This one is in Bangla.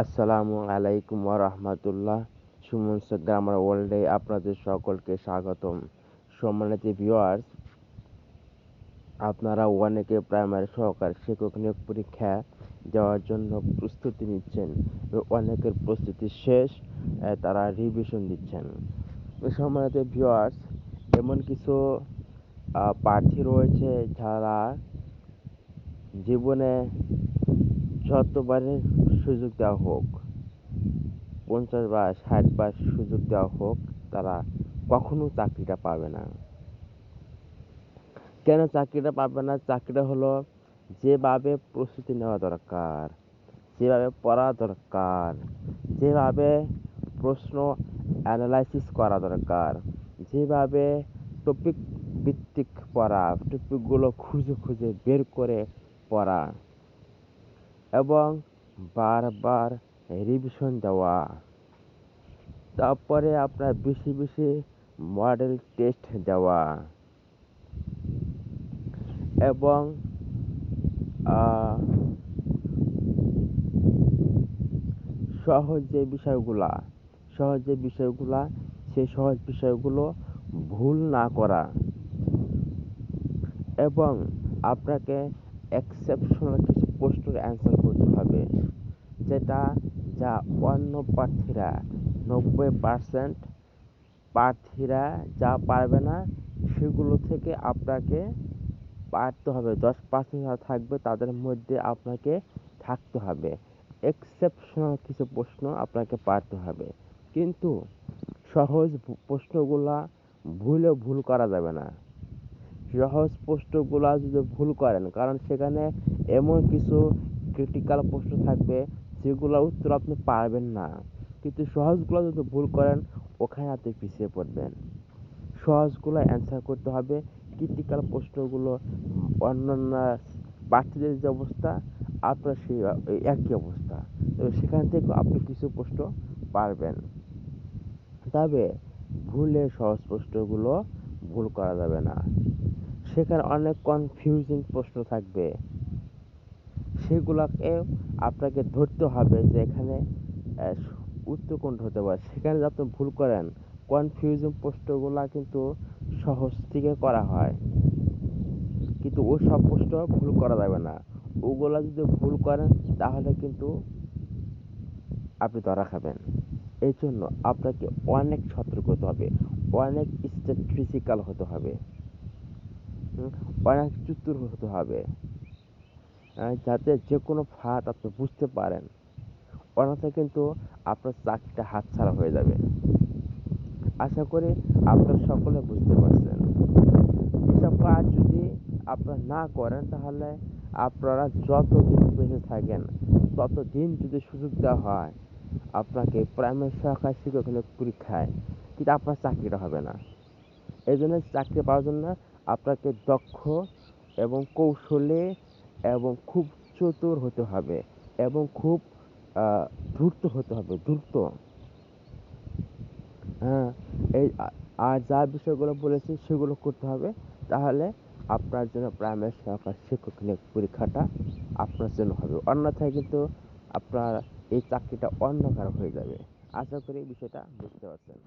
আসসালামু আলাইকুম রহমতুল্লাহ সুমন গ্রামার ওয়ার্ল্ডে আপনাদের সকলকে স্বাগতম। সম্মানিত ভিউয়ার্স, আপনারা অনেকে প্রাইমারি সহকার শিক্ষক নিয়োগ পরীক্ষা দেওয়ার জন্য প্রস্তুতি নিচ্ছেন। অনেকের প্রস্তুতি শেষ তারা রিভিশন দিচ্ছেন। সম্মানিত ভিউয়ার্স, এমন কিছু প্রার্থী রয়েছে যারা জীবনে যতবারের সুযোগ দেওয়া হোক, পঞ্চাশ বা ষাট বার সুযোগ দেওয়া হোক, তারা কখনো চাকরিটা পাবে না। কেন চাকরিটা পাবে না? চাকরিটা হলো যেভাবে প্রস্তুতি নেওয়া দরকার, যেভাবে পড়া দরকার, যেভাবে প্রশ্ন অ্যানালাইসিস করা দরকার, যেভাবে টপিক ভিত্তিক পড়া টপিকগুলো খুঁজে খুঁজে বের করে পড়া এবং বারবার রিভিশন দেওয়া। তারপরে আপনার বেশি বেশি মডেল টেস্ট দেওয়া। এবং সহজ যে বিষয়গুলা, সহজ যে বিষয়গুলা, সেই সহজ বিষয়গুলো ভুল না করা। এবং আপনাকে এক্সেপশনাল কিছু প্রশ্নের অ্যান্সার করতে হবে, যেটা যা অন্য প্রার্থীরা নব্বই পার্সেন্ট প্রার্থীরা যা পারবে না, সেগুলো থেকে আপনাকে পারতে হবে। দশ পার্সেন্ট যারা থাকবে, তাদের মধ্যে আপনাকে থাকতে হবে। এক্সেপশনাল কিছু প্রশ্ন আপনাকে পারতে হবে। কিন্তু সহজ প্রশ্নগুলা ভুলে ভুল করা যাবে না। সহজ প্রশ্নগুলা যদি ভুল করেন, কারণ সেখানে এমন কিছু ক্রিটিক্যাল প্রশ্ন থাকবে, যেগুলোর উত্তর আপনি পারবেন না। কিন্তু সহজগুলো যদি ভুল করেন, ওখানে আপনি পিছিয়ে পড়বেন। সহজগুলো অ্যান্সার করতে হবে ক্রিটিক্যাল প্রশ্নগুলো, অন্যান্য প্রার্থীদের যে অবস্থা, আপনার সেই একই অবস্থা। তো সেখান থেকে আপনি কিছু প্রশ্ন পারবেন। তবে ভুলে সহজ প্রশ্নগুলো ভুল করা যাবে না। সেখানে অনেক কনফিউজিং প্রশ্ন থাকবে। সেগুলোকে আপনাকে ধরতে হবে যে এখানে উত্তর কোনটা হতে পারে। সেখানে যদি আপনি ভুল করেন কনফিউজিং প্রশ্নগুলো কিন্তু সহজ থেকে করা হয়। কিন্তু ওই সব প্রশ্ন ভুল করা যাবে না। ওগুলা যদি ভুল করেন, তাহলে কিন্তু আপনি ধরা খাবেন। এই জন্য আপনাকে অনেক সতর্ক হতে হবে। অনেক স্ট্র্যাটেজিক্যাল হতে হবে। অনেক চতুর হতে হবে। যাতে যে কোনো ফাঁদ আপনি বুঝতে পারেন। অন্যথায় কিন্তু আপনার চাকরিটা হাতছাড়া হয়ে যাবে। আশা করি আপনারা সকলে বুঝতে পারছেন। এসব কাজ যদি আপনারা না করেন, তাহলে আপনারা যতদিন বেঁচে থাকেন, ততদিন যদি সুযোগ দেওয়া হয়, আপনাকে প্রাইমারি সরকারি শিক্ষক পরীক্ষায়। কিন্তু আপনার চাকরিটা হবে না। এই জন্য চাকরি পাওয়ার জন্য আপনাকে দক্ষ এবং কৌশলে এবং খুব চতুর হতে হবে এবং খুব দ্রুত হতে হবে, দ্রুত। হ্যাঁ এই আর যা বিষয়গুলো বলেছি সেগুলো করতে হবে। তাহলে আপনার জন্য প্রাইমারি সরকার শিক্ষক নিয়োগ পরীক্ষাটা আপনার জন্য হবে। অন্যথায় কিন্তু আপনার এই চাকরিটা অন্ধকার হয়ে যাবে। আশা করি বিষয়টা বুঝতে পারছেন।